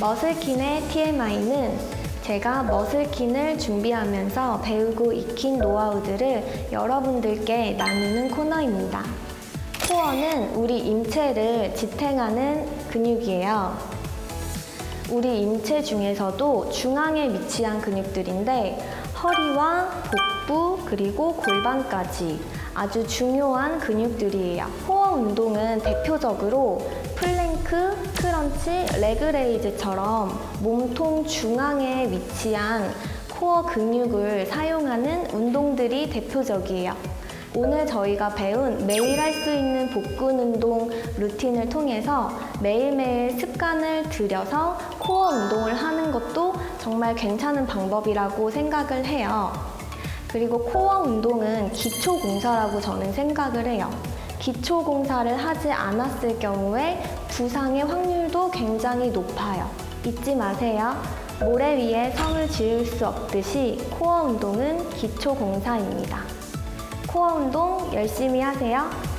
머슬킨의 TMI는 제가 머슬킨을 준비하면서 배우고 익힌 노하우들을 여러분들께 나누는 코너입니다. 코어는 우리 인체를 지탱하는 근육이에요. 우리 인체 중에서도 중앙에 위치한 근육들인데 허리와 복부 그리고 골반까지 아주 중요한 근육들이에요. 코어 운동은 대표적으로 플 랭크, 크런치, 레그레이즈처럼 몸통 중앙에 위치한 코어 근육을 사용하는 운동들이 대표적이에요. 오늘 저희가 배운 매일 할 수 있는 복근 운동 루틴을 통해서 매일매일 습관을 들여서 코어 운동을 하는 것도 정말 괜찮은 방법이라고 생각을 해요. 그리고 코어 운동은 기초 공사라고 저는 생각을 해요. 기초 공사를 하지 않았을 경우에 부상의 확률도 굉장히 높아요. 잊지 마세요. 모래 위에 성을 지을 수 없듯이 코어 운동은 기초 공사입니다. 코어 운동 열심히 하세요.